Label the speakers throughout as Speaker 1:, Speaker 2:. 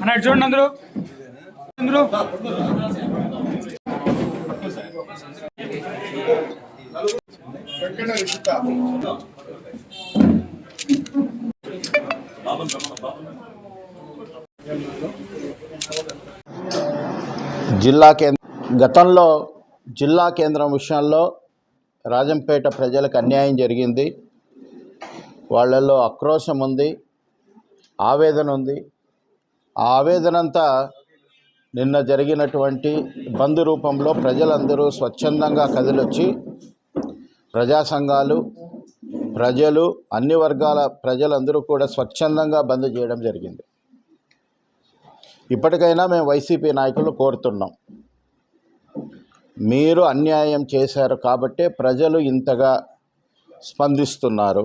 Speaker 1: అన్నాడు చూడండి అందరూ. అందరూ.
Speaker 2: జిల్లా కేంద్ర గతంలో జిల్లా కేంద్రం విషయంలో రాజంపేట ప్రజలకు అన్యాయం జరిగింది. వాళ్ళల్లో ఆక్రోశం ఉంది ఆవేదన ఉంది. ఆ ఆవేదనంతా నిన్న జరిగినటువంటి బంద్ రూపంలో ప్రజలందరూ స్వచ్ఛందంగా కదిలొచ్చి ప్రజా సంఘాలు ప్రజలు అన్ని వర్గాల ప్రజలందరూ కూడా స్వచ్ఛందంగా బంద్ చేయడం జరిగింది. ఇప్పటికైనా మేము వైసీపీ నాయకులు కోరుతున్నాం. మీరు అన్యాయం చేశారు కాబట్టే ప్రజలు ఇంతగా స్పందిస్తున్నారు.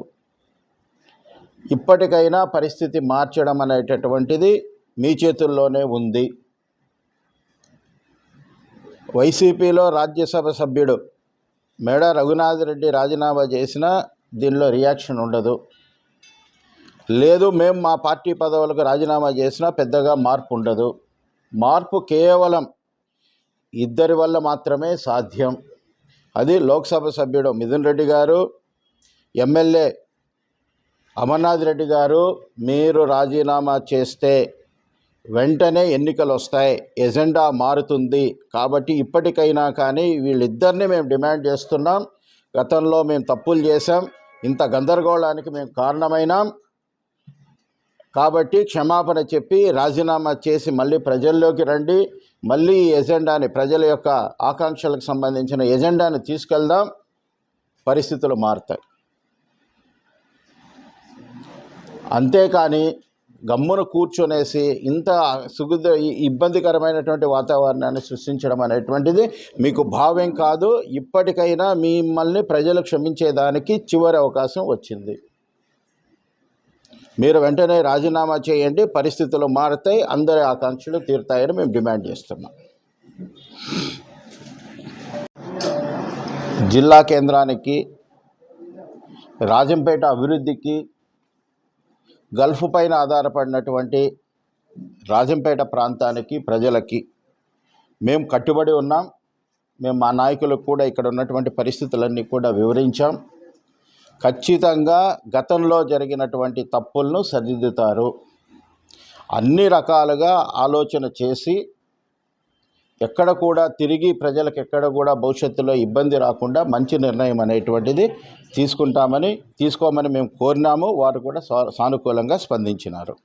Speaker 2: ఇప్పటికైనా పరిస్థితి మార్చడం అనేటటువంటిది మీ చేతుల్లోనే ఉంది. వైసీపీలో రాజ్యసభ సభ్యుడు మేడ రఘునాథ్ రెడ్డి రాజీనామా చేసినా దీనిలో రియాక్షన్ ఉండదు. లేదు మేము మా పార్టీ పదవులకు రాజీనామా చేసినా పెద్దగా మార్పు ఉండదు. మార్పు కేవలం ఇద్దరి వల్ల మాత్రమే సాధ్యం. అది లోక్సభ సభ్యుడు మిథున్ రెడ్డి గారు ఎమ్మెల్యే అమర్నాథ్ రెడ్డి గారు మీరు రాజీనామా చేస్తే వెంటనే ఎన్నికలు వస్తాయి ఎజెండా మారుతుంది. కాబట్టి ఇప్పటికైనా కానీ వీళ్ళిద్దరిని మేము డిమాండ్ చేస్తున్నాం. గతంలో మేము తప్పులు చేశాం. ఇంత గందరగోళానికి మేము కారణమైనాం. కాబట్టి క్షమాపణ చెప్పి రాజీనామా చేసి మళ్ళీ ప్రజల్లోకి రండి. మళ్ళీ ఈ ఎజెండాని ప్రజల యొక్క ఆకాంక్షలకు సంబంధించిన ఎజెండాని తీసుకెళ్దాం. పరిస్థితులు మారుతాయి. అంతేకాని గమ్మున కూర్చొనేసి ఇంత సుగుద ఇబ్బందికరమైనటువంటి వాతావరణాన్ని సృష్టించడం అనేటువంటిది మీకు భావ్యం కాదు. ఇప్పటికైనా మిమ్మల్ని ప్రజలు క్షమించేదానికి చివరి అవకాశం వచ్చింది. మీరు వెంటనే రాజీనామా చేయండి. పరిస్థితులు మారుతాయి. అందరి ఆకాంక్షలు తీరుతాయని మేము డిమాండ్ చేస్తున్నాం. జిల్లా కేంద్రానికి రాజంపేట అభివృద్ధికి గల్ఫ్ పైన ఆధారపడినటువంటి రాజంపేట ప్రాంతానికి ప్రజలకి మేము కట్టుబడి ఉన్నాం. మేము మా నాయకులకు కూడా ఇక్కడ ఉన్నటువంటి పరిస్థితులన్నీ కూడా వివరించాం. ఖచ్చితంగా గతంలో జరిగినటువంటి తప్పులను సరిదిద్దుతారు. అన్ని రకాలుగా ఆలోచన చేసి ఎక్కడ కూడా తిరిగి ప్రజలకు ఎక్కడ కూడా భవిష్యత్తులో ఇబ్బంది రాకుండా మంచి నిర్ణయం అనేటువంటిది తీసుకుంటామని తీసుకోమని మేము కోరినాము. వారు కూడా సానుకూలంగా స్పందించినారు.